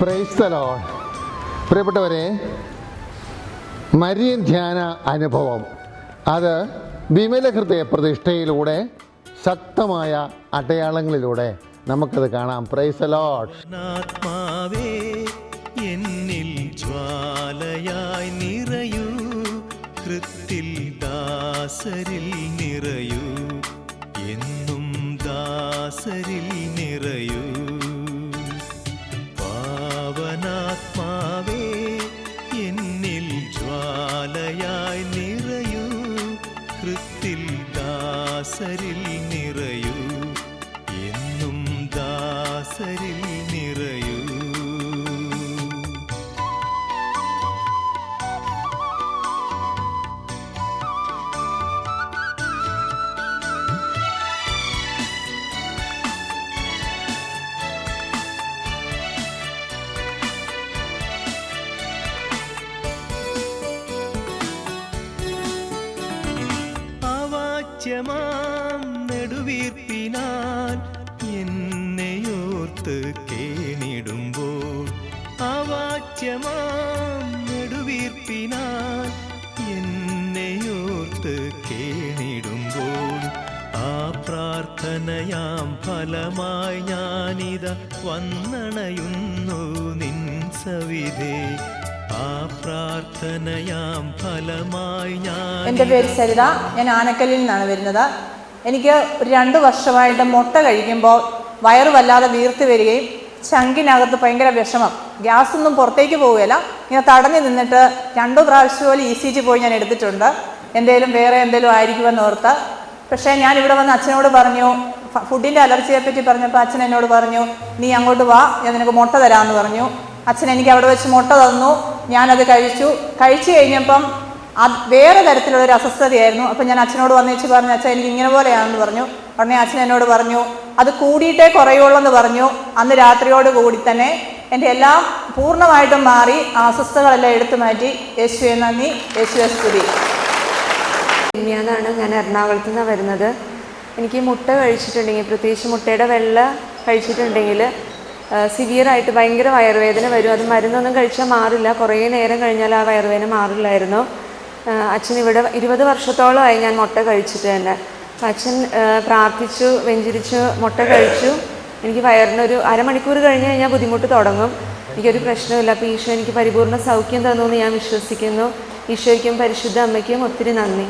പ്രൈസ്തലോ പ്രിയപ്പെട്ടവരെ മരിയൻ ധ്യാന അനുഭവം. അത് വിമല ഹൃദയ പ്രതിഷ്ഠയിലൂടെ ശക്തമായ അടയാളങ്ങളിലൂടെ നമുക്കത് കാണാം. പ്രൈസ് എന്നിൽ ജ്വാലയായി നിറയൂ. കൃത്തിൽ ദാസരിൽ നിറയൂ. എന്നും ദാസരിൽ നിറയൂ. അവാച്യമാം നെടുവീർപ്പിനാൽ എന്നെയോർത്ത് കേണിടുമ്പോൾ അവാച്യമാം നെടുവീർപ്പിനാൽ എന്നെയോർത്ത് കേണിടുമ്പോൾ ആ പ്രാർത്ഥനയാം ഫലമായി ഞാനിത വന്നണയുന്നു നിൻ സവിധേ. പ്രാർത്ഥനയാം ഫലമായി ഞാൻ എന്റെ പേര് സരിത. ഞാൻ ആനക്കല്ലിൽ നിന്നാണ് വരുന്നത്. എനിക്ക് ഒരു രണ്ട് വർഷമായിട്ട് മുട്ട കഴിക്കുമ്പോൾ വയറ് വല്ലാതെ വീർത്ത് വരികയും ചങ്കിനകത്ത് ഭയങ്കര വിഷമം. ഗ്യാസ് ഒന്നും പുറത്തേക്ക് പോവുകയില്ല. ഇങ്ങനെ തടഞ്ഞു നിന്നിട്ട് രണ്ടു പ്രാവശ്യം പോലെ ഇ സി ജി പോയി ഞാൻ എടുത്തിട്ടുണ്ട്. എന്തേലും വേറെ എന്തേലും ആയിരിക്കുമെന്ന് ഓർത്ത്. പക്ഷേ ഞാൻ ഇവിടെ വന്ന് അച്ഛനോട് പറഞ്ഞു ഫുഡിന്റെ അലർജിയെ പറ്റി പറഞ്ഞപ്പോൾ അച്ഛൻ എന്നോട് പറഞ്ഞു നീ അങ്ങോട്ട് വാ ഞാൻ നിനക്ക് മുട്ട തരാമെന്ന് പറഞ്ഞു. അച്ഛൻ എനിക്ക് അവിടെ വെച്ച് മുട്ട തന്നു. ഞാനത് കഴിച്ചു. കഴിച്ചു കഴിഞ്ഞപ്പം അത് വേറെ തരത്തിലുള്ളൊരു അസ്വസ്ഥതയായിരുന്നു. അപ്പം ഞാൻ അച്ഛനോട് വന്നേച്ച് പറഞ്ഞു അച്ഛൻ എനിക്ക് ഇങ്ങനെ പോലെയാണെന്ന് പറഞ്ഞു. ഉടനെ അച്ഛൻ എന്നോട് പറഞ്ഞു അത് കൂടിയിട്ടേ കുറയുള്ളൂ എന്ന് പറഞ്ഞു. അന്ന് രാത്രിയോട് കൂടി തന്നെ എന്റെ എല്ലാം പൂർണമായിട്ടും മാറി അസ്വസ്ഥതകളെല്ലാം എടുത്തു മാറ്റി. യേശുവെ നന്ദി. യേശുവെ സ്തുതി. പിന്നെയാണ് ഞാൻ എറണാകുളത്ത് നിന്നാണ് വരുന്നത്. എനിക്ക് മുട്ട കഴിച്ചിട്ടുണ്ടെങ്കിൽ പ്രത്യേകിച്ച് മുട്ടയുടെ വെള്ള കഴിച്ചിട്ടുണ്ടെങ്കിൽ സിവിയറായിട്ട് ഭയങ്കര വയറുവേദന വരും. അത് മരുന്നൊന്നും കഴിച്ചാൽ മാറില്ല. കുറേ നേരം കഴിഞ്ഞാൽ ആ വയറുവേദന മാറില്ലായിരുന്നു. അച്ഛൻ ഇവിടെ ഇരുപത് വർഷത്തോളമായി ഞാൻ മുട്ട കഴിച്ചിട്ട് തന്നെ. അച്ഛൻ പ്രാർത്ഥിച്ചു വെഞ്ചരിച്ചു മുട്ട കഴിച്ചു. എനിക്ക് വയറിനൊരു അരമണിക്കൂർ കഴിഞ്ഞ് കഴിഞ്ഞാൽ ബുദ്ധിമുട്ട് തുടങ്ങും. എനിക്കൊരു പ്രശ്നമില്ല അപ്പോൾ ഈശോ എനിക്ക് പരിപൂർണ സൗഖ്യം തന്നു എന്ന് ഞാൻ വിശ്വസിക്കുന്നു. ഈശോയ്ക്കും പരിശുദ്ധ അമ്മയ്ക്കും ഒത്തിരി നന്ദി.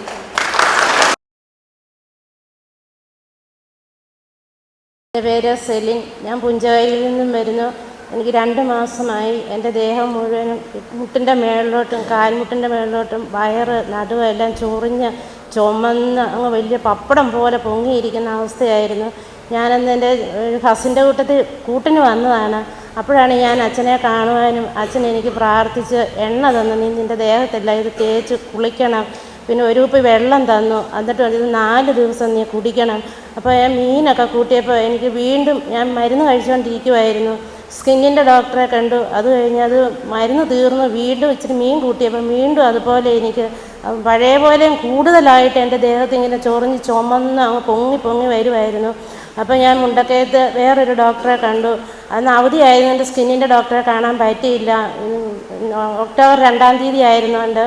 എന്റെ പേര് സെലിൻ. ഞാൻ പുഞ്ചവയലിൽ നിന്നും വരുന്നു. എനിക്ക് രണ്ട് മാസമായി എന്റെ ദേഹം മുഴുവനും മുട്ടിന്റെ മേളിലോട്ടും കാൽമുട്ടിന്റെ മേളിലോട്ടും വയറ് നടുവ് എല്ലാം ചൊറിഞ്ഞ് ചുമന്ന് അങ്ങ് വലിയ പപ്പടം പോലെ പൊങ്ങിയിരിക്കുന്ന അവസ്ഥയായിരുന്നു. ഞാനന്ന് എന്റെ ഹസിന്റെ കൂട്ടത്തിൽ കൂട്ടിന് വന്നതാണ്. അപ്പോഴാണ് ഞാൻ അച്ഛനെ കാണുവാനും അച്ഛൻ എനിക്ക് പ്രാർത്ഥിച്ച് എണ്ണ തന്നു. നീ നിന്റെ ദേഹത്തെല്ലാം ഇത് തേച്ച് കുളിക്കണം. പിന്നെ ഒരു കുപ്പി വെള്ളം തന്നു. എന്നിട്ട് ഇത് നാല് ദിവസം നീ കുടിക്കണം. അപ്പോൾ ഞാൻ മീനൊക്കെ കൂട്ടിയപ്പോൾ എനിക്ക് വീണ്ടും ഞാൻ മരുന്ന് കഴിച്ചുകൊണ്ടിരിക്കുമായിരുന്നു സ്കിന്നിന്റെ ഡോക്ടറെ കണ്ടു. അത് കഴിഞ്ഞ് അത് മരുന്ന് തീർന്നു. വീണ്ടും ഇച്ചിരി മീൻ കൂട്ടിയപ്പോൾ വീണ്ടും അതുപോലെ എനിക്ക് പഴയ പോലെയും കൂടുതലായിട്ട് എന്റെ ദേഹത്ത് ഇങ്ങനെ ചൊറിഞ്ഞ് ചുമന്ന് അങ്ങ് പൊങ്ങി പൊങ്ങി വരുമായിരുന്നു അപ്പോൾ ഞാൻ മുണ്ടക്കയത്ത് വേറൊരു ഡോക്ടറെ കണ്ടു. അന്ന് അവധിയായതുകൊണ്ട് സ്കിന്നിന്റെ ഡോക്ടറെ കാണാൻ പറ്റിയില്ല. ഒക്ടോബർ രണ്ടാം തീയതി ആയിരുന്നുകൊണ്ട്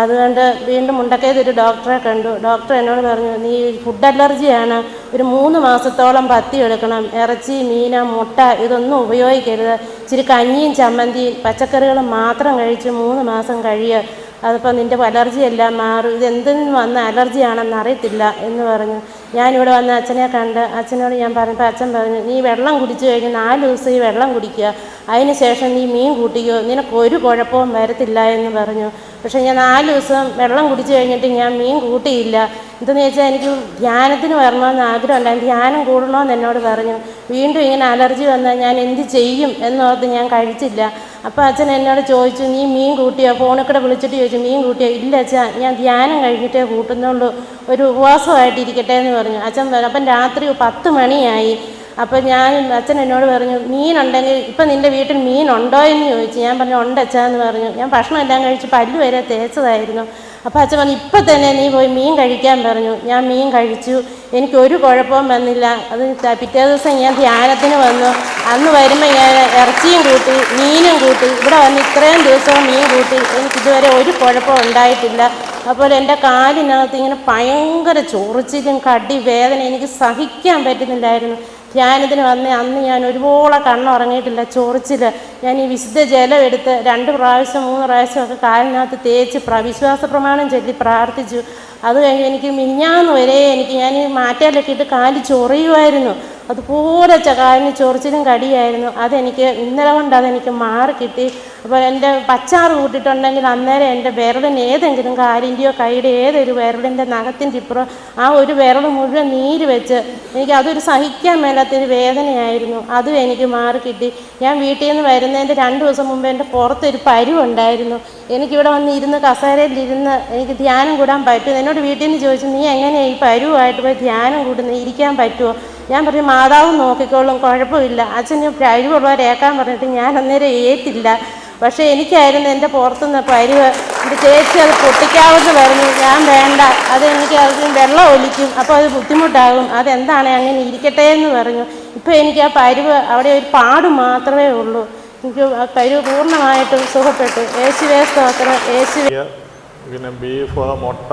അതുകൊണ്ട് വീണ്ടും മുണ്ടക്കയത് ഒരു ഡോക്ടറെ കണ്ടു. ഡോക്ടർ എന്നോട് പറഞ്ഞു നീ ഫുഡ് അലർജിയാണ്. ഒരു മൂന്ന് മാസത്തോളം പത്തി എടുക്കണം. ഇറച്ചി മീന മുട്ട ഇതൊന്നും ഉപയോഗിക്കരുത്. ഇച്ചിരി കഞ്ഞിയും ചമ്മന്തിയും പച്ചക്കറികളും മാത്രം കഴിച്ച് മൂന്ന് മാസം കഴിയുക അതിപ്പോൾ നിന്റെ അലർജി എല്ലാം മാറും. ഇത് എന്തിന് വന്ന അലർജിയാണെന്ന് അറിയത്തില്ല എന്ന് പറഞ്ഞു. ഞാനിവിടെ വന്ന് അച്ഛനെ കണ്ട് അച്ഛനോട് ഞാൻ പറഞ്ഞപ്പോൾ അച്ഛൻ പറഞ്ഞു നീ വെള്ളം കുടിച്ചു കഴിഞ്ഞ് നാല് ദിവസം ഈ വെള്ളം കുടിക്കുക. അതിന് ശേഷം നീ മീൻ കൂട്ടിക്കോ. നിനക്ക് ഒരു കുഴപ്പവും വരത്തില്ല എന്ന് പറഞ്ഞു. പക്ഷേ ഞാൻ നാല് ദിവസം വെള്ളം കുടിച്ചു കഴിഞ്ഞിട്ട് ഞാൻ മീൻ കൂട്ടിയില്ല. എന്തെന്ന് വെച്ചാൽ എനിക്ക് ധ്യാനത്തിന് വരണമെന്ന് ആഗ്രഹമല്ല ധ്യാനം കൂടണമെന്ന് എന്നോട് പറഞ്ഞു. വീണ്ടും ഇങ്ങനെ അലർജി വന്നാൽ ഞാൻ എന്ത് ചെയ്യും എന്നോർത്ത് ഞാൻ കഴിച്ചില്ല. അപ്പോൾ അച്ഛൻ എന്നോട് ചോദിച്ചു നീ മീൻ കൂട്ടിയോ? ഫോണിൽ വിളിച്ചിട്ട് ചോദിച്ചു മീൻ കൂട്ടിയോ? ഇല്ല അച്ഛാ ഞാൻ ധ്യാനം കഴിഞ്ഞിട്ടേ കൂട്ടുന്നുള്ളൂ. ഒരു ഉപവാസമായിട്ടിരിക്കട്ടെ എന്ന് പറഞ്ഞു അച്ഛൻ അപ്പം രാത്രി പത്ത് മണിയായി. അപ്പോൾ ഞാൻ അച്ഛൻ എന്നോട് പറഞ്ഞു മീനുണ്ടെങ്കിൽ ഇപ്പം നിന്റെ വീട്ടിൽ മീനുണ്ടോ എന്ന് ചോദിച്ചു. ഞാൻ പറഞ്ഞു ഉണ്ട് അച്ഛാ എന്ന് പറഞ്ഞു. ഞാൻ ഭക്ഷണം എല്ലാം കഴിച്ച് പല്ല് വരെ തേച്ചതായിരുന്നു. അപ്പോൾ അച്ഛൻ പറഞ്ഞു ഇപ്പം തന്നെ നീ പോയി മീൻ കഴിക്കാൻ പറഞ്ഞു. ഞാൻ മീൻ കഴിച്ചു. എനിക്ക് ഒരു കുഴപ്പവും വന്നില്ല. അത് പിറ്റേ ദിവസം ഞാൻ ധ്യാനത്തിന് വന്നു. അന്ന് വരുമ്പോൾ ഞാൻ ഇറച്ചിയും കൂട്ടി മീനും കൂട്ടി. ഇവിടെ വന്ന് ഇത്രയും ദിവസവും മീൻ കൂട്ടി. എനിക്കിതുവരെ ഒരു കുഴപ്പവും ഉണ്ടായിട്ടില്ല. അപ്പോൾ എന്റെ കാലിനകത്ത് ഇങ്ങനെ ഭയങ്കര ചൊറിച്ചിലും കടി വേദന എനിക്ക് സഹിക്കാൻ പറ്റുന്നില്ലായിരുന്നു. ധ്യാനത്തിന് വന്ന് അന്ന് ഞാൻ ഒരുപോലെ കണ്ണുറങ്ങിയിട്ടില്ല ചൊറിച്ചിൽ ഞാൻ ഈ വിശുദ്ധ ജലം എടുത്ത് രണ്ട് പ്രാവശ്യം മൂന്ന് പ്രാവശ്യമൊക്കെ കാലിനകത്ത് തേച്ച് വിശ്വാസ പ്രമാണം ചൊല്ലി പ്രാർത്ഥിച്ചു. അത് കഴിഞ്ഞ് എനിക്ക് മിഞ്ഞാന്ന് വരെ എനിക്ക് ഞാൻ മാറ്റാലൊക്കെ ഇട്ട് കാൽ ചൊറിയുമായിരുന്നു അതുപോലെ ചകാലിന് കാലിന് ചൊറിച്ചിലും കടിയായിരുന്നു. അതെനിക്ക് ഇന്നലെ കൊണ്ട് അതെനിക്ക് മാറി കിട്ടി. അപ്പോൾ എന്റെ പച്ചാറ് കൂട്ടിയിട്ടുണ്ടെങ്കിൽ അന്നേരം എന്റെ വിരലിന് ഏതെങ്കിലും കാലിന്റെയോ കൈയുടെ ഏതൊരു വിരലിന്റെ നഖത്തിന്റെ ഇപ്പുറം ആ ഒരു വിരൽ മുഴുവൻ നീര് വെച്ച് എനിക്ക് അതൊരു സഹിക്കാൻ മേലാത്തൊരു വേദനയായിരുന്നു. അതും എനിക്ക് മാറി കിട്ടി. ഞാൻ വീട്ടിൽ നിന്ന് വരുന്നതിന്റെ രണ്ട് ദിവസം മുമ്പ് എന്റെ പുറത്തൊരു പരുവുണ്ടായിരുന്നു എനിക്കിവിടെ വന്ന് ഇരുന്ന് കസേരയിൽ ഇരുന്ന് എനിക്ക് ധ്യാനം കൂടാൻ പറ്റും എന്നോട് വീട്ടിൽ നിന്ന് ചോദിച്ചു നീ എങ്ങനെയാണ് ഈ പരുവായിട്ട് പോയി ധ്യാനം കൂടുന്നത് ഇരിക്കാൻ പറ്റുമോ? ഞാൻ പറഞ്ഞു മാതാവ് നോക്കിക്കോളും കുഴപ്പമില്ല. അച്ഛന് പരുവുള്ളവരേക്കാൻ പറഞ്ഞിട്ട് ഞാൻ അന്നേരം ഏറ്റില്ല. പക്ഷേ എനിക്കായിരുന്നു എന്റെ പുറത്തുനിന്ന് പരുവ് എന്റെ ചേച്ചി അത് പൊട്ടിക്കാവെന്ന് പറഞ്ഞു. ഞാൻ വേണ്ട അത് എനിക്ക് അതിന് വെള്ളം ഒലിക്കും അപ്പോൾ അത് ബുദ്ധിമുട്ടാകും. അതെന്താണ് അങ്ങനെ ഇരിക്കട്ടെ എന്ന് പറഞ്ഞു. ഇപ്പോൾ എനിക്ക് ആ പരിവ് അവിടെ ഒരു പാട് മാത്രമേ ഉള്ളൂ. എനിക്ക് ആ കരിവ് പൂർണമായിട്ടും സുഖപ്പെട്ടു. യേശുവേ സ്തോത്രം യേശു പിന്നെ ബീഫ് മുട്ട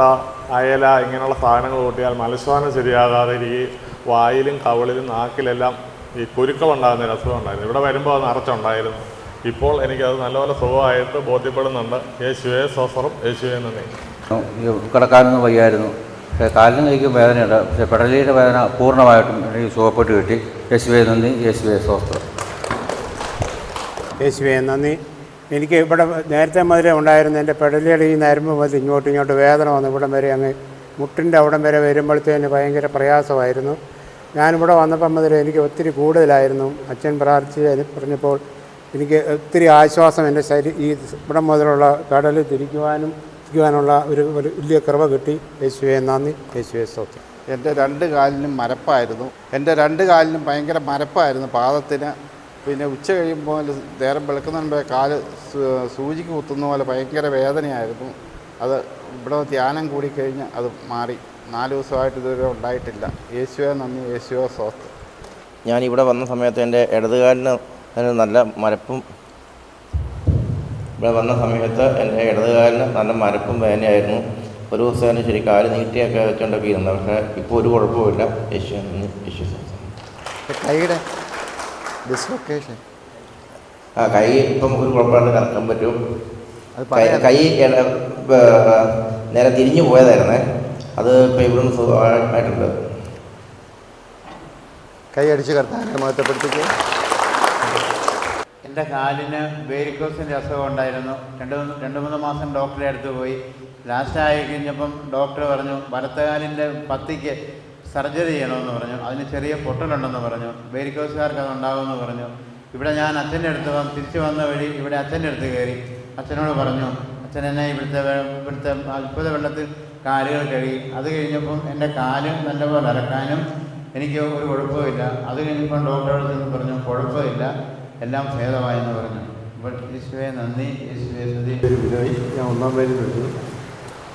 അയല ഇങ്ങനെയുള്ള സാധനങ്ങൾ കൂട്ടിയാൽ മലശ്വാനം ശരിയാകാതെ ഈ വായിലും കവളിലും നാക്കിലെല്ലാം ഈ കുരുക്കളുണ്ടാകുന്ന അസുഖം ഉണ്ടായിരുന്നു ഇവിടെ വരുമ്പോൾ അത് നിറച്ചുണ്ടായിരുന്നു. ഇപ്പോൾ എനിക്കത് നല്ലപോലെ സുഖമായിട്ട് ബോധ്യപ്പെടുന്നുണ്ട്. യേശുവേ സോഫറും യേശുവേ നന്ദി. ഈ കിടക്കാനൊന്നും വയ്യായിരുന്നു. പക്ഷേ കാലിന് കൈക്കും വേദനയുണ്ട്. പക്ഷേ പെടലിയുടെ വേദന പൂർണമായിട്ടും എനിക്ക് സുഖപ്പെട്ട് കിട്ടി. യേശുവേ നന്ദി യേശുവേ സ്വസ്ത്രം യേശുവേ നന്ദി. എനിക്ക് ഇവിടെ നേരത്തെ മുതലേ ഉണ്ടായിരുന്നു എന്റെ പെടലിയുടെ ഈ നരമ്പ് മുതൽ ഇങ്ങോട്ടും ഇങ്ങോട്ട് വേദന വന്നു ഇവിടം വരെ അങ്ങ് മുട്ടിന്റെ അവിടം വരെ വരുമ്പോഴത്തേന് ഭയങ്കര പ്രയാസമായിരുന്നു. ഞാനിവിടെ വന്നപ്പം മുതൽ എനിക്ക് ഒത്തിരി കൂടുതലായിരുന്നു. അച്ഛൻ പ്രാർത്ഥിച്ച് പറഞ്ഞപ്പോൾ എനിക്ക് ഒത്തിരി ആശ്വാസം എന്റെ ശരീരം ഈ ഇവിടം മുതലുള്ള കടലിൽ തിരിക്കുവാനും തിരിക്കുവാനുള്ള ഒരു വലിയ കൃപ കിട്ടി. യേശുവേ നന്ദി. യേശുവേ സ്തോത്രം. എന്റെ രണ്ട് കാലിനും മരപ്പായിരുന്നു. എന്റെ രണ്ട് കാലിനും ഭയങ്കര മരപ്പായിരുന്നു പാദത്തിന്. പിന്നെ ഉച്ച കഴിയുമ്പോൾ നേരം വെളുക്കുന്ന കാൽ സൂചിക്ക് കുത്തുന്ന പോലെ ഭയങ്കര വേദനയായിരുന്നു. അത് ഇവിടെ ധ്യാനം കൂടിക്കഴിഞ്ഞ് അത് മാറി. നാല് ദിവസമായിട്ട് ഇതുവരെ ഉണ്ടായിട്ടില്ല. യേശുവേ നന്ദി യേശുവെ സ്വസ്ത്. ഞാൻ ഇവിടെ വന്ന സമയത്ത് എന്റെ ഇടതുകാലിന് നല്ല മരപ്പും ഇവിടെ വന്ന സമയത്ത് എന്റെ ഇടതുകാലിന് നല്ല മരപ്പും വേദനയായിരുന്നു. ഒരു ദിവസം തന്നെ ശരി കാൽ നീട്ടിയൊക്കെ വെച്ചോണ്ടൊക്കെ ഇരുന്നു പക്ഷേ ഇപ്പോൾ ഒരു കുഴപ്പമില്ല യേശു നന്ദി, യേശു. കൈയുടെ ഡിസ്ലൊക്കേഷൻ ആ കൈ ഇപ്പം ഒരു കുഴപ്പമില്ലാതെ കറക്കാൻ പറ്റും. കൈ നേരെ തിരിഞ്ഞു പോയതായിരുന്നു. അത് ഇപ്പോൾ ഇവിടുന്ന് സുഖമായിട്ടുണ്ട് കൈ അടിച്ച് കർത്താവിനെ എന്റെ കാലിന് വേരിക്കോസിന്റെ അസുഖം ഉണ്ടായിരുന്നു. രണ്ട് മൂന്ന് രണ്ട് മൂന്ന് മാസം ഡോക്ടറെ അടുത്ത് പോയി. ലാസ്റ്റ് ആയി കഴിഞ്ഞപ്പം ഡോക്ടർ പറഞ്ഞു വലത്തുകാലിന്റെ പത്തിക്ക് സർജറി ചെയ്യണമെന്ന് പറഞ്ഞു. അതിന് ചെറിയ പൊട്ടലുണ്ടെന്ന് പറഞ്ഞു. വേരിക്കോസുകാർക്ക് അത് ഉണ്ടാകുമെന്ന് പറഞ്ഞു. ഇവിടെ ഞാൻ അച്ഛന്റെ അടുത്ത് വന്ന് തിരിച്ചു വന്ന വഴി ഇവിടെ അച്ഛന്റെ അടുത്ത് കയറി. അച്ഛനോട് പറഞ്ഞു അച്ഛൻ എന്നെ ഇവിടുത്തെ ഇവിടുത്തെ അത്ഭുത വെള്ളത്തിൽ കാലുകൾ കഴുകി. അത് കഴിഞ്ഞപ്പം എന്റെ കാൽ നല്ലപോലെ അരക്കാനും എനിക്ക് ഒരു കുഴപ്പമില്ല അത് കഴിഞ്ഞപ്പോൾ ഡോക്ടറോട് ചെന്ന് പറഞ്ഞു കുഴപ്പമില്ല എല്ലാം ഭേദമായെന്ന് പറഞ്ഞു. അപ്പോൾ യേശുവെ നന്ദി യേശുവെ സ്തുതി. വിധമായി ഞാൻ ഒന്നാം പേര് വരുന്നു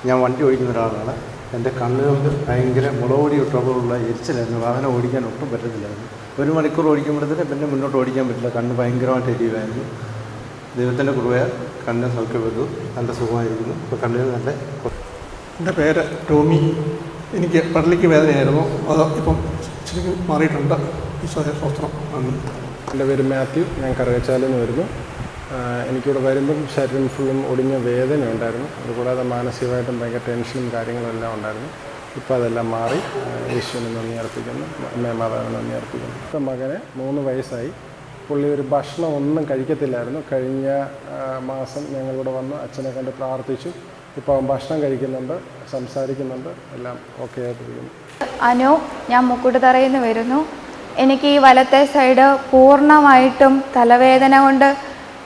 ഞാൻ വണ്ടി ഓടിക്കുന്ന ഒരാളാണ്. എന്റെ കണ്ണുകൾക്ക് ഭയങ്കര മുളകൊടി ട്രബിളുള്ള എരിച്ചിലായിരുന്നു. വാഹനം ഓടിക്കാൻ ഒട്ടും പറ്റത്തില്ലായിരുന്നു. ഒരു മണിക്കൂർ ഓടിക്കുമ്പോഴത്തേക്ക് പിന്നെ മുന്നോട്ട് ഓടിക്കാൻ പറ്റില്ല. കണ്ണ് ഭയങ്കരമായിട്ട് എരിയുമായിരുന്നു. ദൈവത്തിന്റെ കൃപയാൽ കണ്ണ് സൗഖ്യപ്പെട്ടു നല്ല സുഖമായിരിക്കുന്നു. ഇപ്പോൾ കണ്ണിന് നല്ല എന്റെ പേര് ടോമി. എനിക്ക് പള്ളിക്ക് വേദനയായിരുന്നു. അത് ഇപ്പം ശരിക്കും മാറിയിട്ടുണ്ട്. ഈശോയെ സ്വസ്ത്രം എന്റെ പേര് മാത്യു. ഞാൻ കറുകച്ചാലിൽ നിന്ന് വരുന്നു. എനിക്കിവിടെ വരുമ്പം ശരീരം ഫുള്ളും ഒടിഞ്ഞ വേദന ഉണ്ടായിരുന്നു അതുകൂടാതെ മാനസികമായിട്ടും ഭയങ്കര ടെൻഷനും കാര്യങ്ങളും എല്ലാം ഉണ്ടായിരുന്നു. ഇപ്പോൾ അതെല്ലാം മാറി യേശുവിനെ യേശുവിന് നന്ദി അർപ്പിക്കുന്നു. അമ്മേ മാതാവിന് നന്ദി അർപ്പിക്കുന്നു. ഇപ്പം മകന് മൂന്ന് വയസ്സായി. പുള്ളി ഒരു ഭക്ഷണം ഒന്നും കഴിക്കത്തില്ലായിരുന്നു. കഴിഞ്ഞ മാസം ഞങ്ങളിവിടെ വന്ന് അച്ഛനെ കണ്ട് പ്രാർത്ഥിച്ചു. ഇപ്പോൾ അവൻ ഭക്ഷണം കഴിക്കുന്നുണ്ട് സംസാരിക്കുന്നുണ്ട് എല്ലാം ഓക്കെ ആയിട്ടിരിക്കുന്നു. അനു ഞാൻ മുക്കൂട്ടുതറയിൽ നിന്ന് വരുന്നു. എനിക്ക് ഈ വലത്തെ സൈഡ് പൂർണമായിട്ടും തലവേദന കൊണ്ട്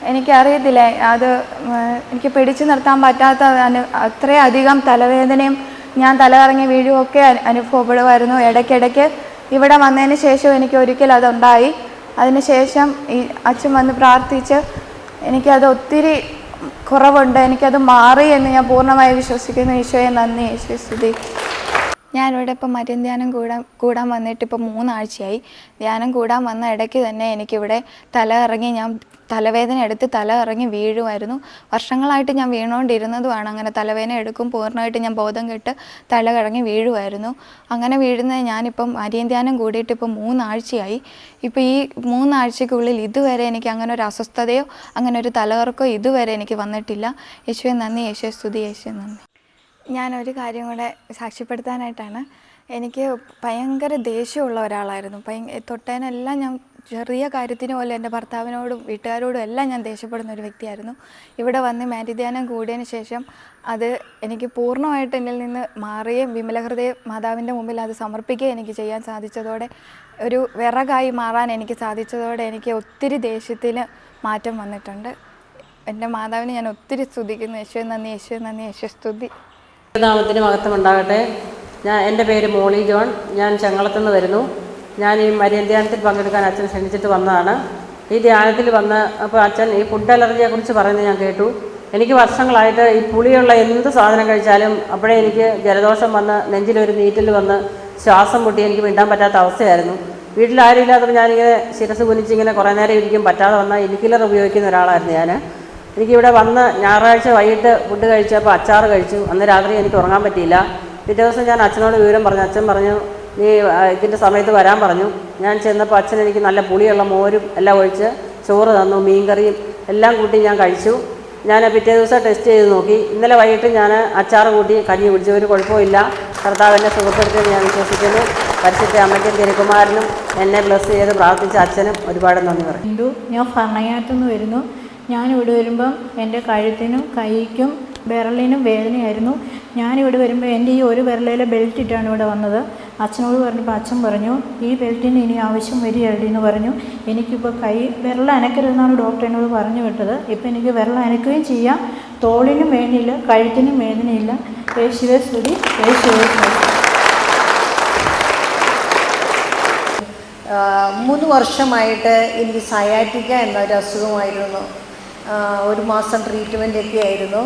എനിക്കറിയത്തില്ല. അത് എനിക്ക് പിടിച്ചു നിർത്താൻ പറ്റാത്ത അനു അത്രയധികം തലവേദനയും ഞാൻ തലകറങ്ങി വീഴുമൊക്കെ അനു- അനുഭവപ്പെടുമായിരുന്നു. ഇടയ്ക്കിടയ്ക്ക് ഇവിടെ വന്നതിന് ശേഷം എനിക്ക് ഒരിക്കൽ അതുണ്ടായി. അതിനുശേഷം ഈ അച്ഛൻ വന്ന് പ്രാർത്ഥിച്ച് എനിക്കത് ഒത്തിരി കുറവുണ്ട് എനിക്കത് മാറി എന്ന് ഞാൻ പൂർണമായി വിശ്വസിക്കുന്നു. ഈശോയെ നന്ദി യേശു ഞാനിവിടെ ഇപ്പം മര്യം ധ്യാനം കൂടാൻ കൂടാൻ വന്നിട്ട് ഇപ്പോൾ മൂന്നാഴ്ചയായി. ധ്യാനം കൂടാൻ വന്ന ഇടയ്ക്ക് തന്നെ എനിക്കിവിടെ തല ഇറങ്ങി ഞാൻ തലവേദന എടുത്ത് തല ഇറങ്ങി വീഴുമായിരുന്നു. വർഷങ്ങളായിട്ട് ഞാൻ വീണുകൊണ്ടിരുന്നതുമാണ് അങ്ങനെ തലവേദന എടുക്കും പൂർണമായിട്ട് ഞാൻ ബോധം കെട്ട് തല കിടങ്ങി വീഴുമായിരുന്നു. അങ്ങനെ വീഴുന്നത് ഞാനിപ്പം അരിയന്ത്യാനം കൂടിയിട്ട് ഇപ്പോൾ മൂന്നാഴ്ചയായി. ഇപ്പോൾ ഈ മൂന്നാഴ്ചയ്ക്കുള്ളിൽ ഇതുവരെ എനിക്ക് അങ്ങനെ ഒരു അസ്വസ്ഥതയോ അങ്ങനെ ഒരു തലകറക്കോ ഇതുവരെ എനിക്ക് വന്നിട്ടില്ല. യേശുവെ നന്ദി. യേശുവെ സ്തുതി. യേശുവെ നന്ദി. ഞാനൊരു കാര്യം കൂടെ സാക്ഷ്യപ്പെടുത്താനായിട്ടാണ്. എനിക്ക് ഭയങ്കര ദേഷ്യമുള്ള ഒരാളായിരുന്നു. ഭയ തൊട്ടേനെല്ലാം ഞാൻ ചെറിയ കാര്യത്തിന് പോലെ എന്റെ ഭർത്താവിനോടും വീട്ടുകാരോടും എല്ലാം ഞാൻ ദേഷ്യപ്പെടുന്ന ഒരു വ്യക്തിയായിരുന്നു. ഇവിടെ വന്ന് മാരിധ്യാനം കൂടിയതിന് ശേഷം അത് എനിക്ക് പൂർണമായിട്ട് എന്നിൽ നിന്ന് മാറുകയും വിമലഹൃദയ മാതാവിന്റെ മുമ്പിൽ അത് സമർപ്പിക്കുകയും എനിക്ക് ചെയ്യാൻ സാധിച്ചതോടെ ഒരു വിറകായി മാറാൻ എനിക്ക് സാധിച്ചതോടെ എനിക്ക് ഒത്തിരി ദേഷ്യത്തിന് മാറ്റം വന്നിട്ടുണ്ട്. എന്റെ മാതാവിനെ ഞാൻ ഒത്തിരി സ്തുതിക്കുന്നു. യേശു നന്ദി യേശു നന്ദി യേശു സ്തുതി. ഞാൻ എന്റെ പേര് മോളി ജോൺ. ഞാൻ ചങ്ങളത്തുനിന്ന് വരുന്നു. ഞാൻ ഈ മരിയൻ ധ്യാനത്തിൽ പങ്കെടുക്കാൻ അച്ഛൻ ക്ഷണിച്ചിട്ട് വന്നതാണ്. ഈ ധ്യാനത്തിൽ വന്ന് അപ്പോൾ അച്ഛൻ ഈ ഫുഡ് അലർജിയെക്കുറിച്ച് പറയുന്നത് ഞാൻ കേട്ടു. എനിക്ക് വർഷങ്ങളായിട്ട് ഈ പുളിയുള്ള എന്ത് സാധനം കഴിച്ചാലും അപ്പോഴേ എനിക്ക് ജലദോഷം വന്ന് നെഞ്ചിലൊരു നീറ്റിൽ വന്ന് ശ്വാസം മുട്ടി എനിക്ക് മിണ്ടാൻ പറ്റാത്ത അവസ്ഥയായിരുന്നു. വീട്ടിൽ ആരും ഇല്ലാത്തപ്പോൾ ഞാനിങ്ങനെ ശിരസ് കുനിച്ച് ഇങ്ങനെ കുറേ നേരം ഇരിക്കും. പറ്റാതെ വന്ന ഇൻഹിലർ ഉപയോഗിക്കുന്ന ഒരാളായിരുന്നു ഞാൻ എനിക്കിവിടെ വന്ന് ഞായറാഴ്ച വൈകിട്ട് ഫുഡ് കഴിച്ചപ്പോൾ അച്ചാർ കഴിച്ചു. അന്ന് രാത്രി എനിക്ക് ഉറങ്ങാൻ പറ്റിയില്ല. പിറ്റേ ദിവസം ഞാൻ അച്ഛനോട് വിവരം പറഞ്ഞു. അച്ഛൻ പറഞ്ഞു നീ ഇതിന്റെ സമയത്ത് വരാൻ പറഞ്ഞു. ഞാൻ ചെന്നപ്പോൾ അച്ഛൻ എനിക്ക് നല്ല പുളിയുള്ള മോരും എല്ലാം ഒഴിച്ച് ചോറ് തന്നു മീൻകറിയും എല്ലാം കൂട്ടി ഞാൻ കഴിച്ചു. ഞാൻ പിറ്റേ ദിവസം ടെസ്റ്റ് ചെയ്ത് നോക്കി. ഇന്നലെ വൈകിട്ട് ഞാൻ അച്ചാർ കൂട്ടി കഞ്ഞി കുടിച്ചു. ഒരു കുഴപ്പമില്ല കർത്താവ് എന്നെ സുഖപ്പെടുത്തിയെന്ന് ഞാൻ വിശ്വസിക്കുന്നു. പരിശുദ്ധ അമ്മയ്ക്കും തിരുക്കുമാരനും എന്നെ ബ്ലസ് ചെയ്ത് പ്രാർത്ഥിച്ച അച്ഛനും ഒരുപാട് നന്ദി പറയും. ഞാൻ ഫർണയാത്തുനിന്ന് വരുന്നു. ഞാൻ ഞാനിവിടെ വരുമ്പം എന്റെ കഴുത്തിനും കൈക്കും വിരലിനും വേദനയായിരുന്നു. ഞാനിവിടെ വരുമ്പോൾ എന്റെ ഈ ഒരു വിരലിലെ ബെൽറ്റ് ഇട്ടാണ് ഇവിടെ വന്നത്. അച്ഛനോട് പറഞ്ഞപ്പോൾ അച്ഛൻ പറഞ്ഞു ഈ ബെൽറ്റിന് ഇനി ആവശ്യം വരികയല്ലേ? എന്ന് പറഞ്ഞു. എനിക്കിപ്പോൾ കൈ വിരൽ അനക്കരുതെന്നാണ് ഡോക്ടർ എന്നോട് പറഞ്ഞു വിട്ടത്. ഇപ്പോൾ എനിക്ക് വിരൽ അനക്കുകയും ചെയ്യാം. തോളിനും വേദനയില്ല കഴുത്തിനും വേദനയില്ല. യേശുവേ സ്തുതി യേശുവേ മൂന്ന് വർഷമായിട്ട് എനിക്ക് സയാറ്റിക്ക എന്നൊരു അസുഖമായിരുന്നു. ഒരു മാസം ട്രീറ്റ്മെന്റ് ഒക്കെ ആയിരുന്നു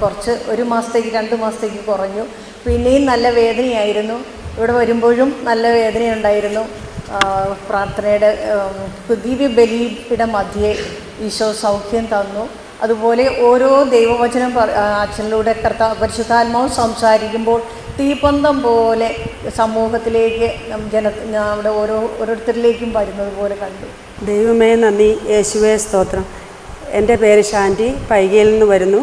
കുറച്ച് ഒരു മാസത്തേക്ക് രണ്ട് മാസത്തേക്ക് കുറഞ്ഞു. പിന്നെയും നല്ല വേദനയായിരുന്നു. ഇവിടെ വരുമ്പോഴും നല്ല വേദനയുണ്ടായിരുന്നു. പ്രാർത്ഥനയുടെ ദിവ്യ ബലിയുടെ മധ്യേ ഈശോ സൗഖ്യം തന്നു. അതുപോലെ ഓരോ ദൈവവചനം അച്ഛനിലൂടെ കർത്താ പരിശുദ്ധാത്മാവ് സംസാരിക്കുമ്പോൾ തീപ്പന്തം പോലെ സമൂഹത്തിലേക്ക് ജന നമ്മുടെ ഓരോ ഓരോരുത്തരിലേക്കും വരുന്നത് പോലെ കണ്ടു. ദൈവമേ നന്ദി. യേശുവേ സ്തോത്രം. എന്റെ പേര് ശാന്തി പൈകയിൽ നിന്ന് വരുന്നു.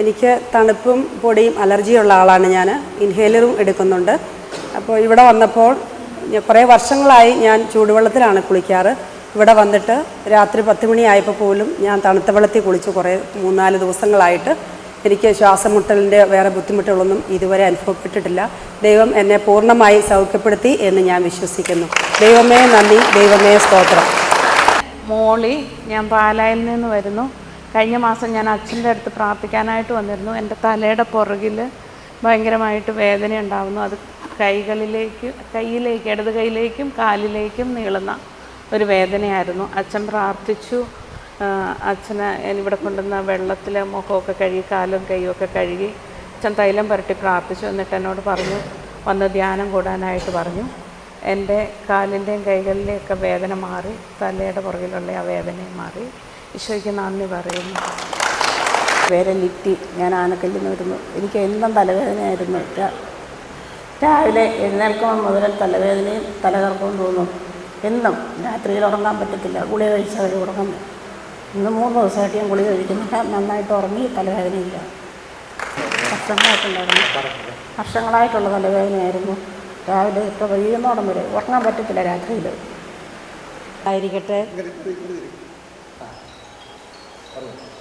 എനിക്ക് തണുപ്പും പൊടിയും അലർജിയുള്ള ആളാണ് ഞാൻ. ഇൻഹേലറും എടുക്കുന്നുണ്ട്. അപ്പോൾ ഇവിടെ വന്നപ്പോൾ കുറേ വർഷങ്ങളായി ഞാൻ ചൂടുവെള്ളത്തിലാണ് കുളിക്കാറ്. ഇവിടെ വന്നിട്ട് രാത്രി പത്ത് മണിയായപ്പോൾ പോലും ഞാൻ തണുത്ത വെള്ളത്തിൽ കുളിച്ചു കുറേ മൂന്നാൽ ദിവസങ്ങളായിട്ട്. എനിക്ക് ശ്വാസമുട്ടലിന്റെ വേറെ ബുദ്ധിമുട്ടുകളൊന്നും ഇതുവരെ അനുഭവപ്പെട്ടിട്ടില്ല. ദൈവം എന്നെ പൂർണമായി സൗഖ്യപ്പെടുത്തി എന്ന് ഞാൻ വിശ്വസിക്കുന്നു. ദൈവമേ നന്ദി ദൈവമേ സ്തോത്രം. മോളി ഞാൻ പാലായിൽ നിന്ന് വരുന്നു. കഴിഞ്ഞ മാസം ഞാൻ അച്ഛന്റെ അടുത്ത് പ്രാർത്ഥിക്കാനായിട്ട് വന്നിരുന്നു. എന്റെ തലയുടെ പുറകിൽ ഭയങ്കരമായിട്ട് വേദന ഉണ്ടാകുന്നു അത് കൈകളിലേക്ക് കൈയിലേക്ക് ഇടത് കൈയിലേക്കും കാലിലേക്കും നീളുന്ന ഒരു വേദനയായിരുന്നു. അച്ഛൻ പ്രാർത്ഥിച്ചു. അച്ഛനെ ഇവിടെ കൊണ്ടുവന്ന വെള്ളത്തിൽ മുഖമൊക്കെ കഴുകി കാലും കൈയും ഒക്കെ കഴുകി അച്ഛൻ തൈലം പുരട്ടി പ്രാർത്ഥിച്ചു. എന്നിട്ട് എന്നോട് പറഞ്ഞു വന്ന് ധ്യാനം കൂടാനായിട്ട് പറഞ്ഞു. എന്റെ കാലിന്റെയും കൈകളിലെയും ഒക്കെ വേദന മാറി തലയുടെ പുറകിലുള്ള ആ വേദനയും മാറി. ഈശോയ്ക്ക് നന്ദി പറയുന്നു. പേര് ലിറ്റി ഞാൻ ആനക്കല്ലിൽ നിന്ന് വരുന്നു. എനിക്ക് എന്നും തലവേദനയായിരുന്നു. രാവിലെ എഴുന്നേൽക്കുമ്പോൾ മുതൽ തലവേദനയും തലകർക്കവും തോന്നും. എന്നും രാത്രിയിൽ ഉറങ്ങാൻ പറ്റത്തില്ല. ഗുളിക കഴിച്ചാൽ ഉറങ്ങാൻ ഇന്ന് മൂന്ന് ദിവസമായിട്ട് ഞാൻ ഗുളിക കഴിക്കുന്നില്ല നന്നായിട്ട് ഉറങ്ങി തലവേദനയില്ല. വർഷങ്ങളായിട്ടുണ്ടായിരുന്നു. വർഷങ്ങളായിട്ടുള്ള തലവേദനയായിരുന്നു. രാവിലെ ഇപ്പോൾ വൈകുന്നോടം വരെ ഉറങ്ങാൻ പറ്റത്തില്ല രാത്രിയിൽ. ആയിരിക്കട്ടെ.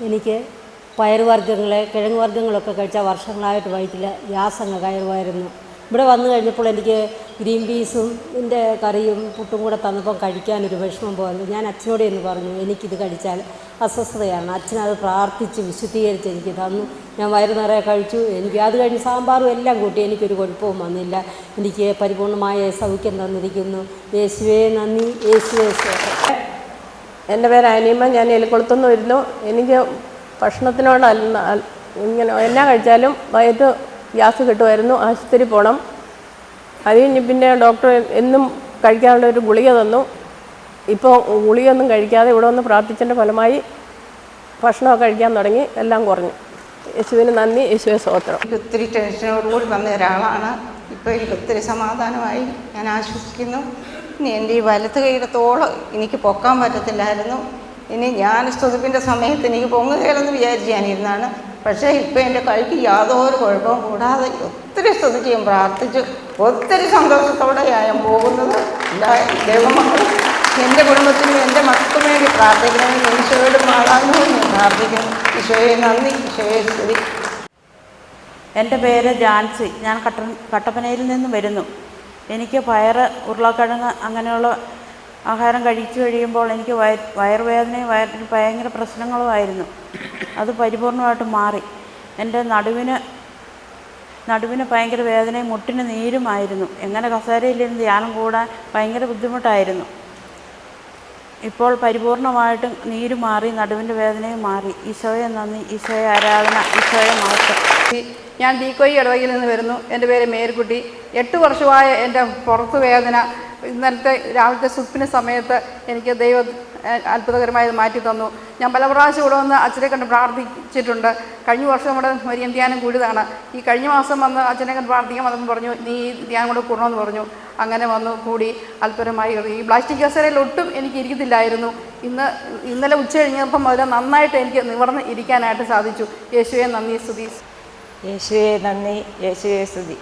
എനിക്ക് പയറുവർഗങ്ങളെ കിഴങ്ങ് വർഗങ്ങളൊക്കെ കഴിച്ചാൽ വർഷങ്ങളായിട്ട് വയറ്റിൽ ഗ്യാസ് അങ്ങ് കയറുമായിരുന്നു. ഇവിടെ വന്നു കഴിഞ്ഞപ്പോൾ എനിക്ക് ഗ്രീൻ പീസും ഇതിന്റെ കറിയും പുട്ടും കൂടെ തന്നപ്പോൾ കഴിക്കാനൊരു വിഷമം പോലെ ഞാൻ അച്ഛനോട് എന്ന് പറഞ്ഞു എനിക്കിത് കഴിച്ചാൽ അസ്വസ്ഥതയാണ്. അച്ഛനത് പ്രാർത്ഥിച്ച് വിശുദ്ധീകരിച്ച് എനിക്ക് തന്നു. ഞാൻ വയറു നിറയെ കഴിച്ചു. എനിക്ക് അത് കഴിഞ്ഞ് സാമ്പാറും എല്ലാം കൂട്ടി. എനിക്കൊരു കുഴപ്പവും വന്നില്ല. എനിക്ക് പരിപൂർണമായ സൗഖ്യം തന്നിരിക്കുന്നു. യേശുവേ നന്ദി. യേശുവേ എന്റെ പേര് അനിയമ്മ ഞാൻ എലിക്കുളത്തുനിന്ന് വരുന്നു. എനിക്ക് ഭക്ഷണത്തിനോട് ഇങ്ങനെ എന്നാ കഴിച്ചാലും വയറ്റ് ഗ്യാസ് കിട്ടുമായിരുന്നു ആശുപത്രി പോകണം അത് കഴിഞ്ഞ് പിന്നെ ഡോക്ടർ എന്നും കഴിക്കാനുള്ള ഒരു ഗുളിക തന്നു. ഇപ്പോൾ ഗുളികയൊന്നും കഴിക്കാതെ ഇവിടെ വന്ന് പ്രാർത്ഥിച്ചതിന്റെ ഫലമായി ഭക്ഷണമൊക്കെ കഴിക്കാൻ തുടങ്ങി എല്ലാം കുറഞ്ഞു. യേശുവിന് നന്ദി യേശുവെ സ്തോത്രം. എനിക്ക് ഒത്തിരി ടെൻഷനോടുകൂടി വന്ന ഒരാളാണ്. ഇപ്പോൾ എനിക്ക് ഒത്തിരി സമാധാനമായി ഞാൻ ആശ്വസിക്കുന്നു. ഇനി എന്റെ ഈ വലത്ത് കൈയുടെ എനിക്ക് പൊക്കാൻ പറ്റത്തില്ലായിരുന്നു. ഇനി ഞാൻ സ്തുതിപ്പിന്റെ സമയത്ത് എനിക്ക് പൊങ്ങുകയില്ലെന്ന് വിചാരിച്ച് ഞാനിരുന്നാണ് പക്ഷേ ഇപ്പം എന്റെ കൈക്ക് യാതൊരു കുഴപ്പവും കൂടാതെ ഒത്തിരി സ്തുതിക്കുകയും പ്രാർത്ഥിച്ചു. ഒത്തിരി സന്തോഷത്തോടെ ഞാൻ പോകുന്നത്. എല്ലാ എന്റെ കുടുംബത്തിനും എന്റെ മക്കൾക്കും വേണ്ടി പ്രാർത്ഥിക്കണമെന്ന് ഈശോയോട് മാറാമെന്ന് ഞാൻ പ്രാർത്ഥിക്കുന്നു. ഈശോയെ നന്ദി ഈശോയെ സ്തുതി. എന്റെ പേര് ജാൻസി. ഞാൻ കട്ട കട്ടപ്പനയിൽ നിന്നും വരുന്നു. എനിക്ക് പയറ് ഉരുളക്കിഴങ്ങ് അങ്ങനെയുള്ള ആഹാരം കഴിച്ചു കഴിയുമ്പോൾ എനിക്ക് വയ വയറുവേദനയും വയറിന് ഭയങ്കര പ്രശ്നങ്ങളുമായിരുന്നു അത് പരിപൂർണമായിട്ട് മാറി. എന്റെ നടുവിന് നടുവിന് ഭയങ്കര വേദനയും മുട്ടിന് നീരുമായിരുന്നു എങ്ങനെ കസേരയിലിരുന്ന് ധ്യാനം കൂടാൻ ഭയങ്കര ബുദ്ധിമുട്ടായിരുന്നു. ഇപ്പോൾ പരിപൂർണമായിട്ടും നീര് മാറി നടുവിന്റെ വേദനയും മാറി. ഈശോയെ നന്ദി. ഈശോയെ ആരാധന. ഈശോയെ മഹത്വം. ഞാൻ ദീക്കോയി ഇടവകയിൽ നിന്ന് വരുന്നു. എന്റെ പേര് മേരിക്കുട്ടി. എട്ട് വർഷമായ എന്റെ പുറത്ത് വേദന ഇന്നലത്തെ രാവിലത്തെ സുപ്പിന് സമയത്ത് എനിക്ക് ദൈവം അത്ഭുതകരമായത് അത്ഭുതകരമായി മാറ്റി തന്നു. ഞാൻ പല പ്രാവശ്യം ഇവിടെ വന്ന് അച്ഛനെ കണ്ട് പ്രാർത്ഥിച്ചിട്ടുണ്ട്. കഴിഞ്ഞ വർഷം നമ്മുടെ മരിയൻ ധ്യാനം കൂടിയതാണ്. ഈ കഴിഞ്ഞ മാസം വന്ന് അച്ഛനെ കണ്ട് പ്രാർത്ഥിക്കാൻ വന്നെന്ന് പറഞ്ഞു നീ ഈ ധ്യാനം കൂടെ കൂടണമെന്ന് പറഞ്ഞു. അങ്ങനെ വന്നു കൂടി അത്ഭുതമായി. ഈ പ്ലാസ്റ്റിക് കസേരയിൽ ഒട്ടും എനിക്ക് ഇരിക്കത്തില്ലായിരുന്നു. ഇന്ന് ഇന്നലെ ഉച്ച കഴിഞ്ഞപ്പം മുതൽ നന്നായിട്ട് എനിക്ക് നിവർന്ന് ഇരിക്കാനായിട്ട് സാധിച്ചു. യേശുവെ നന്ദി സ്തുതി. യേശുവെ നന്ദി യേശുവെ സ്തുതി.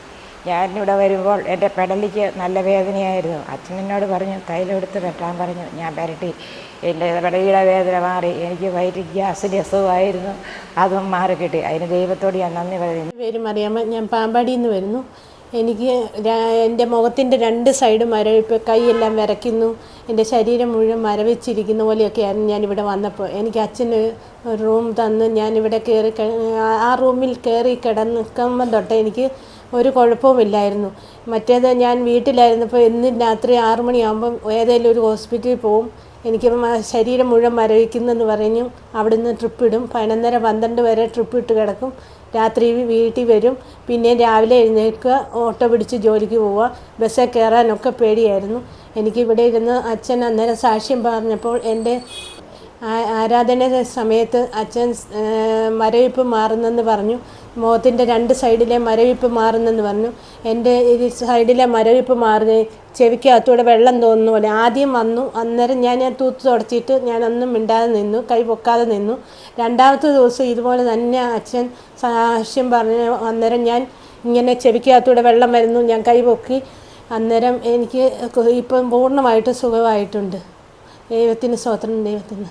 ഞാനിവിടെ വരുമ്പോൾ എന്റെ പെടലിക്ക് നല്ല വേദനയായിരുന്നു. അച്ഛൻ എന്നോട് പറഞ്ഞു തൈലെടുത്ത് വെട്ടാൻ പറഞ്ഞു. ഞാൻ പെരട്ടി. എന്റെ പെടലിയുടെ വേദന മാറി. എനിക്ക് വയറ്റിൽ ഗ്യാസിന്റെ അസുഖമായിരുന്നു അതും മാറി കിട്ടി അതിന് ദൈവത്തോട് ഞാൻ നന്ദി പറയുന്നു. പേര് മറിയാമ്മ. ഞാൻ പാമ്പാടിയിൽ നിന്ന് വരുന്നു. എനിക്ക് എന്റെ മുഖത്തിന്റെ രണ്ട് സൈഡും മരവിപ്പ് കൈയെല്ലാം വരയ്ക്കുന്നു. എന്റെ ശരീരം മുഴുവൻ മരവിച്ചിരിക്കുന്ന പോലെയൊക്കെയായിരുന്നു ഞാനിവിടെ വന്നപ്പോൾ. എനിക്ക് അച്ഛന് ഒരു റൂം തന്ന് ഞാനിവിടെ കയറി ആ റൂമിൽ കയറി കിടന്നിക്കുമ്പം തൊട്ട് എനിക്ക് ഒരു കുഴപ്പവുമില്ലായിരുന്നു മറ്റേത് ഞാൻ വീട്ടിലായിരുന്നപ്പോൾ ഇന്ന് രാത്രി ആറു മണിയാകുമ്പം ഏതെങ്കിലും ഒരു ഹോസ്പിറ്റലിൽ പോവും. എനിക്ക് ശരീരം മുഴുവൻ മരവിക്കുന്നെന്ന് പറഞ്ഞു. അവിടുന്ന് ട്രിപ്പ് ഇടും. പതിനൊന്നര പന്ത്രണ്ട് വരെ ട്രിപ്പ് ഇട്ട് കിടക്കും. രാത്രി വീട്ടിൽ വരും. പിന്നെ രാവിലെ എഴുന്നേൽക്കുക ഓട്ടോ പിടിച്ച് ജോലിക്ക് പോവുക ബസ്സിൽ കയറാനൊക്കെ പേടിയായിരുന്നു. എനിക്ക് ഇവിടെ ഇരുന്ന് അച്ഛൻ അന്നേരം സാക്ഷ്യം പറഞ്ഞപ്പോൾ എന്റെ ആരാധന സമയത്ത് അച്ഛൻ മരവിപ്പ് മാറുന്നെന്ന് പറഞ്ഞു. മുഖത്തിന്റെ രണ്ട് സൈഡിലെ മരവിപ്പ് മാറുന്നെന്ന് പറഞ്ഞു. എന്റെ ഈ സൈഡിലെ മരവിപ്പ് മാറി ചെവിക്കകത്തൂടെ വെള്ളം തോന്നുന്നു പോലെ. ആദ്യം വന്നു. അന്നേരം ഞാൻ ഞാൻ തൂത്ത് തുടച്ചിട്ട് ഞാൻ ഒന്നും മിണ്ടാതെ നിന്നു. കൈ പൊക്കാതെ നിന്നു. രണ്ടാമത്തെ ദിവസം ഇതുപോലെ തന്നെ അച്ഛൻ സാക്ഷ്യം പറഞ്ഞു അന്നേരം ഞാൻ ഇങ്ങനെ ചെവിക്കകത്തൂടെ വെള്ളം വരുന്നു. ഞാൻ കൈ പൊക്കി. അന്നേരം എനിക്ക് ഇപ്പം പൂർണമായിട്ട് സുഖമായിട്ടുണ്ട്. ദൈവത്തിന് സ്വാതന്ത്ര്യം ദൈവത്തിന്